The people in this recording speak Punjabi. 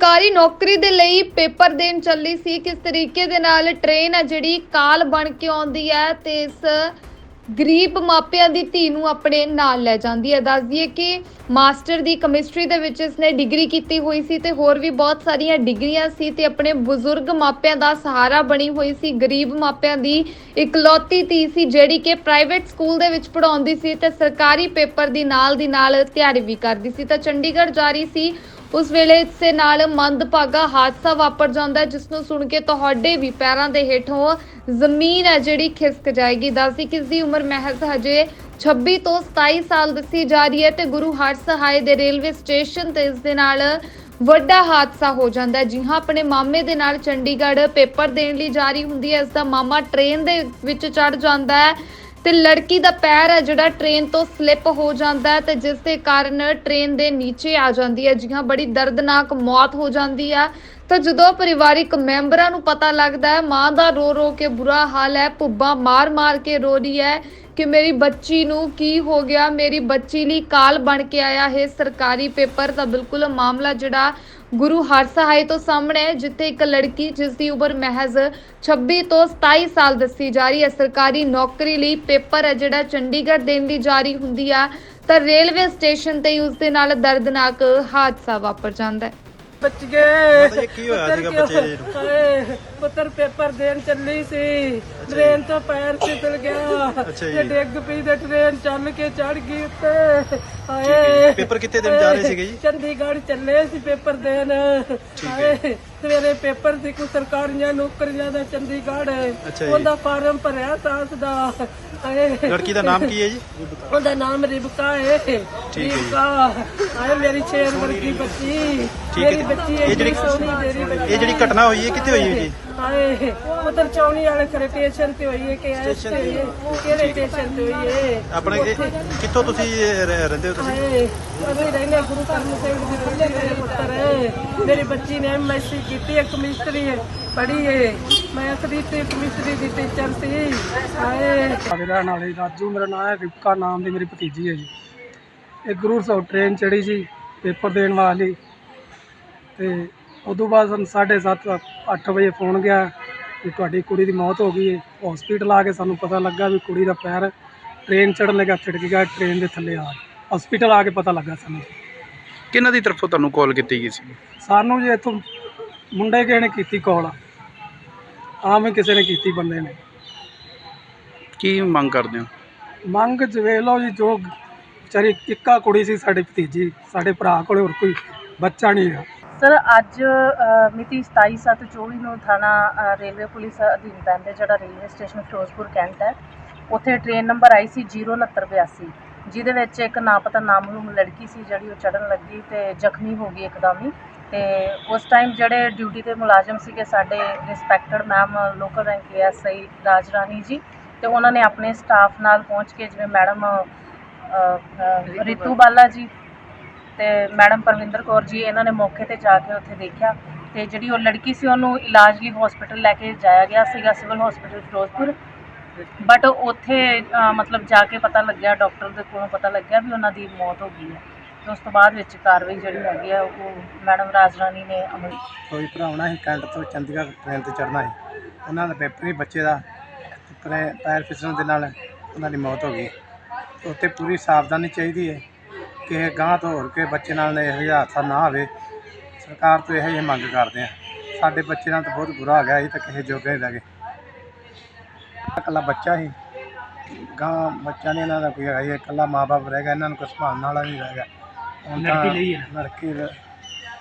ਸਰਕਾਰੀ ਨੌਕਰੀ ਦੇ ਲਈ ਪੇਪਰ ਦੇਣ ਚੱਲੀ ਸੀ। ਕਿਸ ਤਰੀਕੇ ਦੇ ਨਾਲ ਟ੍ਰੇਨ ਹੈ ਜਿਹੜੀ ਕਾਲ ਬਣ ਕੇ ਆਉਂਦੀ ਹੈ ਤੇ ਇਸ ਗਰੀਬ ਮਾਪਿਆਂ ਦੀ ਧੀ ਨੂੰ ਆਪਣੇ ਨਾਲ ਲੈ ਜਾਂਦੀ ਹੈ। ਦੱਸ ਦਈਏ ਕਿ ਮਾਸਟਰ ਦੀ ਕੈਮਿਸਟਰੀ ਦੇ ਵਿੱਚ ਇਸਨੇ ਡਿਗਰੀ ਕੀਤੀ ਹੋਈ ਸੀ ਤੇ ਹੋਰ ਵੀ ਬਹੁਤ ਸਾਰੀਆਂ ਡਿਗਰੀਆਂ ਸੀ ਤੇ ਆਪਣੇ ਬਜ਼ੁਰਗ ਮਾਪਿਆਂ ਦਾ ਸਹਾਰਾ ਬਣੀ ਹੋਈ ਸੀ। ਗਰੀਬ ਮਾਪਿਆਂ ਦੀ ਇਕਲੌਤੀ ਧੀ ਸੀ ਜਿਹੜੀ ਕਿ ਪ੍ਰਾਈਵੇਟ ਸਕੂਲ ਦੇ ਵਿੱਚ ਪੜ੍ਹਾਉਂਦੀ ਸੀ ਤੇ ਸਰਕਾਰੀ ਪੇਪਰ ਦੀ ਨਾਲ ਦੀ ਨਾਲ ਤਿਆਰੀ ਵੀ ਕਰਦੀ ਸੀ। ਤਾਂ ਚੰਡੀਗੜ੍ਹ ਜਾ ਰਹੀ ਸੀ। ਉਸ ਵੇਲੇ ਇਸੇ ਨਾਲ ਮੰਦਭਾਗਾ ਹਾਦਸਾ ਵਾਪਰ ਜਾਂਦਾ ਹੈ, ਜਿਸ ਨੂੰ ਸੁਣ ਕੇ ਤੁਹਾਡੇ ਵੀ ਪੈਰਾਂ ਦੇ ਹੇਠੋਂ ਜ਼ਮੀਨ ਹੈ ਜਿਹੜੀ ਖਿਸਕ ਜਾਏਗੀ। ਦੱਸਦੀ ਕਿ ਇਸ ਦੀ ਉਮਰ ਮਹਿਜ਼ ਹਜੇ 26 ਤੋਂ 27 ਸਾਲ ਦੱਸੀ ਜਾ ਰਹੀ ਹੈ ਤੇ ਗੁਰੂ ਹਰ ਸਹਾਇ ਦੇ ਰੇਲਵੇ ਸਟੇਸ਼ਨ ਤੇ ਇਸ ਦੇ ਨਾਲ ਵੱਡਾ ਹਾਦਸਾ ਹੋ ਜਾਂਦਾ ਹੈ। ਜੀ ਹਾਂ, ਆਪਣੇ ਮਾਮੇ ਦੇ ਨਾਲ ਚੰਡੀਗੜ੍ਹ ਪੇਪਰ ਦੇਣ ਲਈ ਜਾ ਰਹੀ ਹੁੰਦੀ ਹੈ। ਇਸ ਦਾ ਮਾਮਾ ਟ੍ਰੇਨ ਦੇ ਵਿੱਚ ਚੜ ਜਾਂਦਾ ਹੈ। ਤੇ ਲੜਕੀ ਦਾ ਪੈਰ ਹੈ ਜਿਹੜਾ ਟ੍ਰੇਨ ਤੋਂ ਸਲਿੱਪ ਹੋ ਜਾਂਦਾ ਹੈ ਤੇ ਜਿਸ ਦੇ ਕਾਰਨ ਟ੍ਰੇਨ ਦੇ ਨੀਚੇ ਆ ਜਾਂਦੀ ਹੈ ਜੀ ਹਾਂ ਬੜੀ ਦਰਦਨਾਕ ਮੌਤ ਹੋ ਜਾਂਦੀ ਹੈ ਤਾਂ ਜਦੋਂ ਪਰਿਵਾਰਿਕ ਮੈਂਬਰਾਂ ਨੂੰ ਪਤਾ ਲੱਗਦਾ ਹੈ, ਮਾਂ ਦਾ ਰੋ ਰੋ ਕੇ ਬੁਰਾ ਹਾਲ ਹੈ, ਭੁੱਬਾਂ ਮਾਰ-ਮਾਰ ਕੇ ਰੋ ਰਹੀ ਹੈ ਕਿ ਮੇਰੀ ਬੱਚੀ ਨੂੰ ਕੀ ਹੋ ਗਿਆ, ਮੇਰੀ ਬੱਚੀ ਲਈ ਕਾਲ ਬਣ ਕੇ ਆਇਆ ਹੈ। ਸਰਕਾਰੀ ਪੇਪਰ ਤਾਂ ਬਿਲਕੁਲ ਮਾਮਲਾ ਜਿਹੜਾ ਗੁਰੂ ਹਰਸਹਾਏ ਤੋਂ ਸਾਹਮਣੇ ਹੈ ਜਿੱਥੇ ਇੱਕ ਲੜਕੀ ਜਿਸ ਦੀ ਉਮਰ ਮਹਿਜ਼ 26 ਤੋਂ 27 ਸਾਲ ਦੱਸੀ ਜਾ ਰਹੀ ਹੈ, ਸਰਕਾਰੀ ਨੌਕਰੀ ਲਈ ਪੇਪਰ ਹੈ ਜਿਹੜਾ ਚੰਡੀਗੜ੍ਹ ਦੇਣ ਦੀ ਜਾਰੀ ਹੁੰਦੀ ਆ, ਤਾਂ ਰੇਲਵੇ ਸਟੇਸ਼ਨ ਤੇ ਹੀ ਉਸ ਦੇ ਨਾਲ ਦਰਦਨਾਕ ਹਾਦਸਾ ਵਾਪਰ ਜਾਂਦਾ ਹੈ। ਬਚ ਗਏ। ਜੀ ਕੀ ਹੋਇਆ ਪੁੱਤਰ ਸੀਗਾ ਬੱਚੇ ਨੂੰ? ਹਾਏ, ਪੁੱਤਰ ਪੇਪਰ ਦੇਣ ਚੱਲੀ ਸੀ। ਟ੍ਰੇਨ ਤੋਂ ਪੈਰ ਫਿਸਲ ਗਿਆ। ਅੱਛਾ ਜੀ। ਤੇ ਡਿੱਗ ਪਈ ਤੇ ਟ੍ਰੇਨ ਚੱਲ ਕੇ ਚੜ ਗਈ ਉੱਤੇ। ਹਾਏ ਪੇਪਰ ਕਿੱਥੇ ਦੇਣ ਜਾ ਰਹੇ ਸੀਗੇ ਜੀ? ਚੰਡੀਗੜ੍ਹ ਚੱਲੇ ਸੀ ਪੇਪਰ ਦੇਣ। ਹਾਏ ਸਵੇਰੇ ਪੇਪਰ ਸੀ ਕੋ ਸਰਕਾਰੀਆਂ ਨੌਕਰੀਆਂ ਦਾ ਚੰਡੀਗੜ੍ਹ। ਅੱਛਾ ਜੀ। ਉਹਦਾ ਫਾਰਮ ਭਰਿਆ ਸਾਸ ਦਾ। ਲੜਕੀ ਦਾ ਨਾਮ ਕੀ ਹੈ ਜੀ? ਉਹਦਾ ਨਾਮ ਰਿਬਕਾ ਹੈ ਹੈ ਜੀ। ਰਿਬਕਾ। ਆਏ ਮੇਰੀ ਸ਼ੇਰ ਵਰਗੀ ਬੱਚੀ। ਠੀਕ ਹੈ ਮੇਰੀ ਜੀ। ਬੱਚੀ ਇਹ ਜਿਹੜੀ- ਸੋਹਣੀ ਮੇਰੀ ਬੱਚੀ ਇਹ ਜਿਹੜੀ ਘਟਨਾ ਹੋਈ ਹੈ ਕਿੱਥੇ ਹੋਈ ਹੈ ਜੀ? ਆਏ ਉਧਰ ਚੌਣੀ ਵਾਲੇ ਖਰੇ ਸਟੇਸ਼ਨ ਤੇ ਹੋਈ ਹੈ ਕਿ ਐਸ ਤੇ ਹੋਈ ਹੈ ਕਿਹੜੇ ਸਟੇਸ਼ਨ ਤੇ ਹੋਈ ਹੈ ਆਪਣੇ ਇਹ- ਕਿੱਥੋਂ ਤੁਸੀਂ ਇਹ ਰਹਿ- ਰਹਿੰਦੇ ਹੋ ਤੁਸੀਂ? ਹਾਏ ਅਸੀਂ ਰਹਿੰਦੇ ਹਾਂ ਗੁਰੂ ਕਰਮ ਸਿੰਘ ਦੀ ਬੱਚੀ ਮੇਰੇ ਪੁੱਤਰ। ਹੈ ਮੇਰੀ ਬੱਚੀ ਨੇ ਐਮਐਸਸੀ ਕੀਤੀ ਹੈ ਕਮਿਸਟਰੀ ਹੈ ਪੜ੍ਹੀ ਹੈ ਮੈਂ ਅਸਲੀ ਤੇ ਕਮਿਸਟਰੀ ਦੀ ਟੀਚਰ ਸੀ। ਹਾਏ। ਸਾਡੇ ਰਹਿਣ ਵਾਲੇ ਰਾਜੂ ਮੇਰਾ ਨਾਮ ਹੈ ਰਿਪਕਾ ਨਾਮ ਦੀ ਮੇਰੀ ਭਤੀਜੀ ਹੈ ਜੀ। ਇਹ ਗੁਰੂ ਸਾਹਿਬ ਟ੍ਰੇਨ ਚੜੀ ਸੀ ਪੇਪਰ ਦੇਣ ਵਾਲੀ ਤੇ ਉਦੋਂ ਬਾਅਦ ਸਾਨੂੰ 7:30 8 ਵਜੇ ਫੋਨ ਗਿਆ ਕਿ ਤੁਹਾਡੀ ਕੁੜੀ ਦੀ ਮੌਤ ਹੋ ਗਈ ਹੈ ਹਸਪੀਟਲ ਆ ਕੇ ਸਾਨੂੰ ਪਤਾ ਲੱਗਾ ਵੀ ਕੁੜੀ ਦਾ ਪੈਰ ਟ੍ਰੇਨ ਚੜਨ ਲੱਗਾ ਛਿੜਕ ਗਿਆ ਟ੍ਰੇਨ ਦੇ ਥੱਲੇ ਆ ਹਸਪੀਟਲ ਆ ਕੇ ਪਤਾ ਲੱਗਾ ਸਾਨੂੰ। ਕਿਹਨਾਂ ਦੀ ਤਰਫੋਂ ਤੁਹਾਨੂੰ ਕਾਲ ਕੀਤੀ ਗਈ ਸੀ? ਸਾਨੂੰ ਜੀ ਇੱਥੋਂ ਮੁੰਡੇ ਕਿਸੇ ਨੇ ਕੀਤੀ ਕਾਲ ਆਮ ਹੀ ਕਿਸੇ ਨੇ ਕੀਤੀ ਬੰਦੇ ਨੇ। ਕੀ ਮੰਗ ਕਰਦੇ ਹੋ? ਮੰਗ ਜਵੇ ਲਓ ਜੀ ਜੋ ਵਿਚਾਰੀ ਇੱਕਾ ਕੁੜੀ ਸੀ ਸਾਡੀ ਭਤੀਜੀ ਸਾਡੇ ਭਰਾ ਕੋਲੇ ਹੋਰ ਕੋਈ ਬੱਚਾ ਨਹੀਂ ਹੈ ਸਰ ਅੱਜ ਮਿਤੀ 27/7/24 ਨੂੰ ਥਾਣਾ ਰੇਲਵੇ ਪੁਲਿਸ ਅਧੀਨ ਪੈਂਦੇ ਜਿਹੜਾ ਰੇਲਵੇ ਸਟੇਸ਼ਨ ਫਿਰੋਜ਼ਪੁਰ ਕੈਂਟ ਹੈ ਉੱਥੇ ਟ੍ਰੇਨ ਨੰਬਰ ਆਈ ਸੀ 06982 ਜਿਹਦੇ ਵਿੱਚ ਇੱਕ ਨਾਪਤਾ ਨਾਮਲੂਮ ਲੜਕੀ ਸੀ ਜਿਹੜੀ ਉਹ ਚੜਨ ਲੱਗੀ ਤੇ ਜ਼ਖਮੀ ਹੋ ਗਈ ਇੱਕਦਮ ਹੀ ਤੇ ਉਸ ਟਾਈਮ ਜਿਹੜੇ ਡਿਊਟੀ ਤੇ ਮੁਲਾਜ਼ਮ ਸੀਗੇ ਸਾਡੇ respected ma'am local rank SI Raj Rani ji ਤੇ ਉਹਨਾਂ ਨੇ ਆਪਣੇ ਸਟਾਫ ਨਾਲ ਪਹੁੰਚ ਕੇ ਜਿਵੇਂ ਮੈਡਮ ਰਿਤੂ ਬਾਲਾ ਜੀ ਤੇ ਮੈਡਮ ਪਰਵਿੰਦਰ ਕੌਰ ਜੀ ਇਹਨਾਂ ਨੇ ਮੌਕੇ ਤੇ ਜਾ ਕੇ ਉੱਥੇ ਦੇਖਿਆ ਤੇ ਜਿਹੜੀ ਉਹ ਲੜਕੀ ਸੀ ਉਹਨੂੰ ਇਲਾਜ ਲਈ ਹਸਪੀਟਲ ਲੈ ਕੇ ਜਾਇਆ ਗਿਆ ਸੀਗਾ ਸਿਵਲ ਹਸਪੀਟਲ ਫਿਰੋਜ਼ਪੁਰ। ਬਟ ਉੱਥੇ ਅ, ਮਤਲਬ ਜਾ ਕੇ ਪਤਾ ਲੱਗਿਆ ਡਾਕਟਰ ਦੇ ਕੋਲੋਂ ਪਤਾ ਲੱਗਿਆ ਵੀ ਉਹਨਾਂ ਦੀ ਮੌਤ ਹੋ ਗਈ ਹੈ ਤੇ ਉਸ ਤੋਂ ਬਾਅਦ ਵਿੱਚ ਕਾਰਵਾਈ ਜਿਹੜੀ ਹੈਗੀ ਆ ਉਹ ਮੈਡਮ ਰਾਜਰਾਣੀ ਨੇ ਅਮਲ ਕੋਈ ਭਰਾਉਣਾ ਸੀ ਕੈਂਟ ਤੋਂ ਚੰਡੀਗੜ੍ਹ ਟ੍ਰੇਨ ਤੇ ਚੜਨਾ ਸੀ। ਉਹਨਾਂ ਦਾ ਪੇਪਰ ਹੀ ਬੱਚੇ ਦਾ ਤੇ ਪੈਰ- ਪੈਰ ਫਿਸਲਣ ਦੇ ਨਾਲ ਉਹਨਾਂ ਦੀ ਮੌਤ ਹੋ ਗਈ। ਉੱਥੇ ਪੂਰੀ ਸਾਵਧਾਨੀ ਚਾਹੀਦੀ ਹੈ। ਕਿ ਗਾਂ ਤੋਂ ਹੋਰ ਕੇ ਬੱਚੇ ਨਾਲ ਇਹੋ ਜਿਹਾ ਹਾਦਸਾ ਨਾ ਹੋਵੇ। ਸਰਕਾਰ ਤੋਂ ਇਹੋ ਜਿਹੀ ਮੰਗ ਕਰਦੇ ਆ ਸਾਡੇ ਬੱਚੇ ਨਾਲ ਤਾਂ ਬਹੁਤ ਬੁਰਾ ਹੋ ਗਿਆ ਅਸੀਂ ਤਾਂ ਕਿਸੇ ਜੋਗੇ ਨਹੀਂ ਗਏ। ਇਕੱਲਾ ਬੱਚਾ ਸੀ। ਗਾਂ ਬੱਚਾ ਨਹੀਂ ਇਹਨਾਂ ਦਾ ਕੋਈ ਹੀ ਹੈ, ਇਕੱਲਾ ਮਾਪੇ ਰਹਿ ਗਿਆ ਇਹਨਾਂ ਨੂੰ ਕੋਈ ਸੰਭਾਲਣ ਵਾਲਾ ਨਹੀਂ ਰਹਿ ਗਿਆ। ਲੜਕੀ ਲਈ ਲੜਕੀ